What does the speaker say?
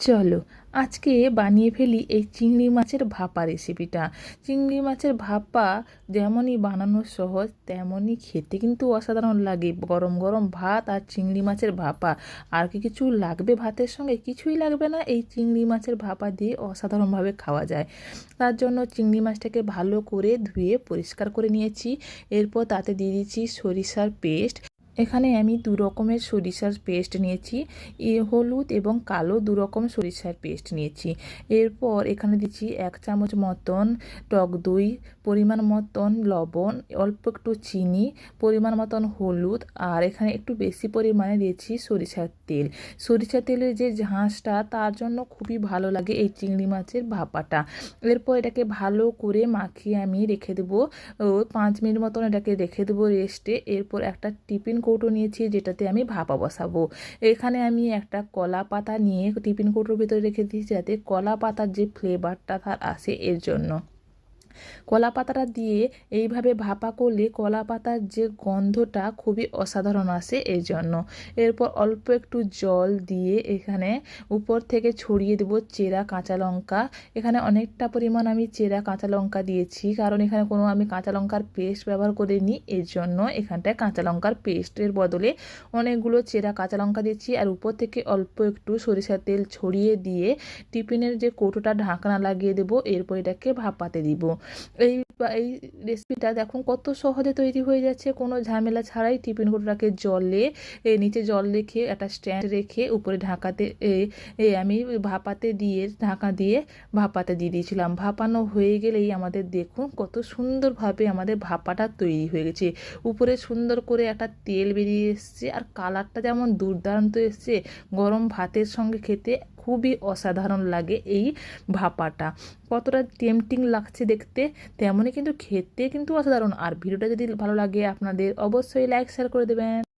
চলো, আজকে বানিয়ে ফেলি এই চিংড়ি মাছের ভাপা রেসিপিটা। চিংড়ি মাছের ভাপা যেমনই বানানো সহজ, তেমনই খেতে কিন্তু অসাধারণ লাগে। গরম গরম ভাত আর চিংড়ি মাছের ভাপা। আর কি কিছু লাগবে ভাতের সঙ্গে? কিছুই লাগবে না। এই চিংড়ি মাছের ভাপা দিয়ে অসাধারণভাবে খাওয়া যায়। তার জন্য চিংড়ি মাছটাকে ভালো করে ধুয়ে পরিষ্কার করে নিয়েছি। এরপর তাতে দিয়ে দিচ্ছি সরিষার পেস্ট। এখানে আমি দু রকমের সরিষার পেস্ট নিয়েছি। এ হলুদ এবং কালো দু রকম সরিষার পেস্ট নিয়েছি। এরপর এখানে দিচ্ছি এক চামচ মতন টক দই, পরিমাণ মতন লবণ, অল্প একটু চিনি, পরিমাণ মতন হলুদ আর এখানে একটু বেশি পরিমাণে দিয়েছি সরিষার তেল। সরিষার তেলের যে ঝাঁসটা, তার জন্য খুবই ভালো লাগে এই চিংড়ি মাছের ভাপাটা। এরপর এটাকে ভালো করে মাখিয়ে আমি রেখে দেবো। পাঁচ মিনিট মতন এটাকে রেখে দেবো রেস্টে এরপর একটা টিফিন কৌটো নিয়েছি, যেটাতে আমি ভাপা বসাবো। এখানে আমি একটা কলা পাতা নিয়ে টিফিন কৌটোর ভিতরে রেখে দিয়েছি, যাতে কলা পাতার যে ফ্লেভারটা তার আসে এর জন্য। কলা পাতাটা দিয়ে এইভাবে ভাপা করলে কলা পাতার যে গন্ধটা খুবই অসাধারণ আসে এই জন্য। এরপর অল্প একটু জল দিয়ে এখানে উপর থেকে ছড়িয়ে দেবো চেরা কাঁচা লঙ্কা। এখানে অনেকটা পরিমাণ আমি চেরা কাঁচা লঙ্কা দিয়েছি, কারণ এখানে কোনো আমি কাঁচা লঙ্কার পেস্ট ব্যবহার করিনি, এর জন্য এখানটায় কাঁচা লঙ্কার পেস্টের বদলে অনেকগুলো চেরা কাঁচা লঙ্কা দিয়েছি। আর উপর থেকে অল্প একটু সরিষার তেল ছড়িয়ে দিয়ে টিফিনের যে কৌটোটা ঢাকনা লাগিয়ে দেবো, এরপর এটাকে ভাপাতে দিব। এই এই রেসিপিটা দেখুন কত সহজে তৈরি হয়ে যাচ্ছে। কোনো ঝামেলা ছাড়াই টিফিন কৌটোটাকে জলে নিচে জল রেখে একটা স্ট্যান্ড রেখে উপরে ঢাকাতে আমি ভাপাতে দিয়ে, ঢাকা দিয়ে ভাপাতে দিয়ে দিয়েছিলাম। ভাপানো হয়ে গেলেই আমাদের দেখুন কত সুন্দরভাবে আমাদের ভাপাটা তৈরি হয়ে গেছে। উপরে সুন্দর করে একটা তেল বেরিয়ে এসছে আর কালারটা যেমন দুর্দান্ত এসছে, গরম ভাতের সঙ্গে খেতে খুবই অসাধারণ লাগে এই ভাপাটা। কতটা টেমটিং লাগছে দেখতে, তেমনই কিন্তু খেতে কিন্তু অসাধারণ। আর ভিডিওটা যদি ভালো লাগে আপনাদের, অবশ্যই লাইক শেয়ার করে দেবেন।